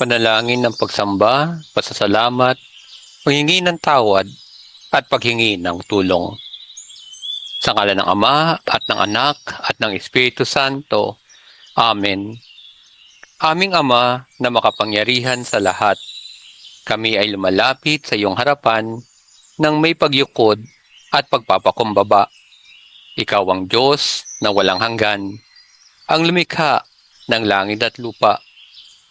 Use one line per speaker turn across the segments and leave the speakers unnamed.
panalangin ng pagsamba, pasasalamat, paghingi ng tawad, at paghingi ng tulong. Sa ngala ng Ama at ng Anak at ng Espiritu Santo. Amen. Aming Ama na makapangyarihan sa lahat, kami ay lumalapit sa iyong harapan ng may pagyukod at pagpapakumbaba. Ikaw ang Diyos na walang hanggan, ang lumikha ng langit at lupa,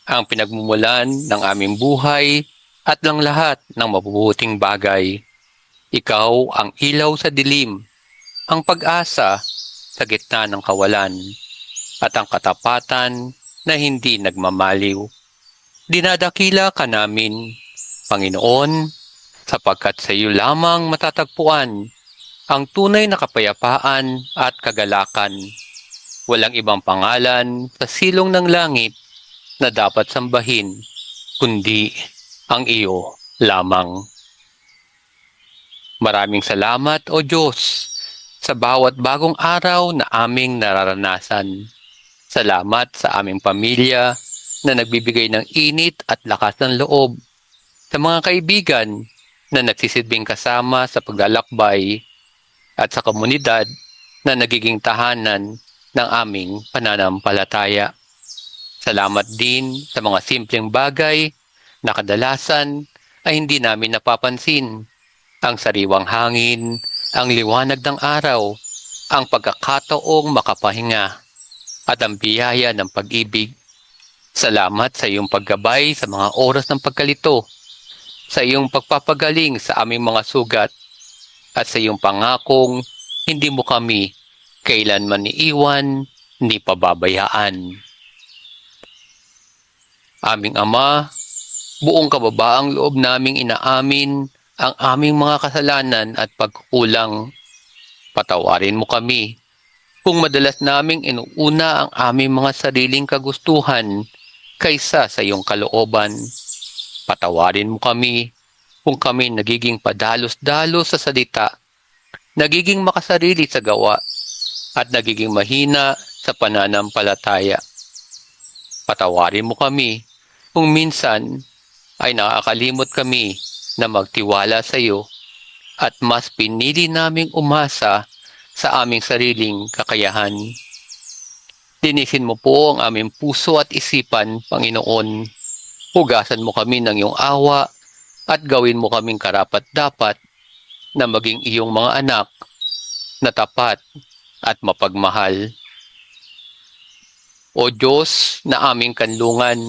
ang pinagmumulan ng aming buhay at ng lahat ng mabubuting bagay. Ikaw ang ilaw sa dilim, ang pag-asa sa gitna ng kawalan, at ang katapatan na hindi nagmamaliw. Dinadakila ka namin, Panginoon, sapagkat sa iyo lamang matatagpuan ang tunay na kapayapaan at kagalakan. Walang ibang pangalan sa silong ng langit na dapat sambahin, kundi ang iyo lamang. Maraming salamat o Diyos sa bawat bagong araw na aming nararanasan. Salamat sa aming pamilya na nagbibigay ng init at lakas ng loob. Sa mga kaibigan na nagsisilbing kasama sa paglalakbay at sa komunidad na nagiging tahanan ng aming pananampalataya. Salamat din sa mga simpleng bagay na kadalasan ay hindi namin napapansin. Ang sariwang hangin, ang liwanag ng araw, ang pagkakataong makapahinga, at ang biyaya ng pag-ibig. Salamat sa iyong paggabay sa mga oras ng pagkalito, sa iyong pagpapagaling sa aming mga sugat, at sa iyong pangakong hindi mo kami kailanman iiwan ni pababayaan. Aming Ama, buong kababaang loob naming inaamin ang aming mga kasalanan at pagkukulang. Patawarin mo kami kung madalas naming inuuna ang aming mga sariling kagustuhan kaysa sa iyong kalooban. Patawarin mo kami kung kami nagiging padalos-dalos sa salita, nagiging makasarili sa gawa, at nagiging mahina sa pananampalataya. Patawarin mo kami kung minsan ay nakakalimot kami na magtiwala sa iyo at mas pinili naming umasa sa aming sariling kakayahan. Linisin mo po ang aming puso at isipan, Panginoon. Hugasan mo kami ng iyong awa at gawin mo kaming karapat-dapat na maging iyong mga anak na tapat at mapagmahal. O Diyos na aming kanlungan,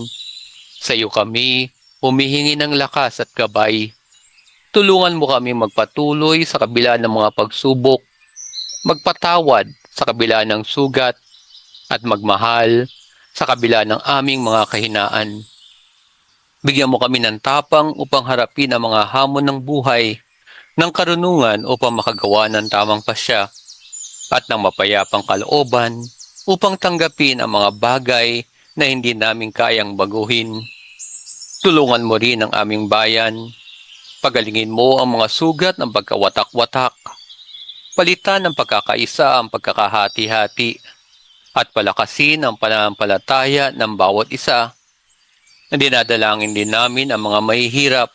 sa iyo kami humihingi ng lakas at gabay. Tulungan mo kami magpatuloy sa kabila ng mga pagsubok, magpatawad sa kabila ng sugat, at magmahal sa kabila ng aming mga kahinaan. Bigyan mo kami ng tapang upang harapin ang mga hamon ng buhay, ng karunungan upang makagawa ng tamang pasya, at ng mapayapang kalooban upang tanggapin ang mga bagay na hindi namin kayang baguhin. Tulungan mo rin ang aming bayan. Pagalingin mo ang mga sugat ng pagkawatak-watak. Palitan ng pagkakaisa ang pagkakahati-hati at palakasin ang pananampalataya ng bawat isa. Dinadalangin din namin ang mga mahihirap,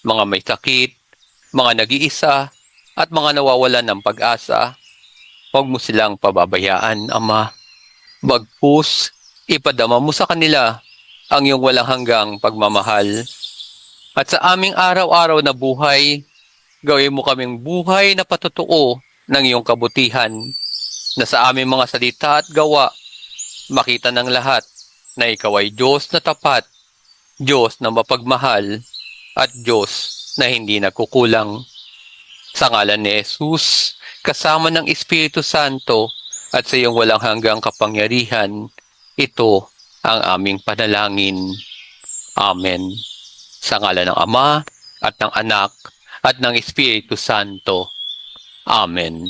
mga may sakit, mga nag-iisa, at mga nawawalan ng pag-asa. Huwag mo silang pababayaan, Ama. Bagpus, ipadama mo sa kanila ang iyong walang hanggang pagmamahal. At sa aming araw-araw na buhay, gawin mo kaming buhay na patotoo ng iyong kabutihan na sa aming mga salita at gawa, makita ng lahat na ikaw ay Diyos na tapat, Diyos na mapagmahal, at Diyos na hindi nagkukulang. Sa ngalan ni Jesus, kasama ng Espiritu Santo at sa iyong walang hanggang kapangyarihan, ito ang aming panalangin. Amen. Sa ngalan ng Ama at ng Anak at ng Espiritu Santo. Amen.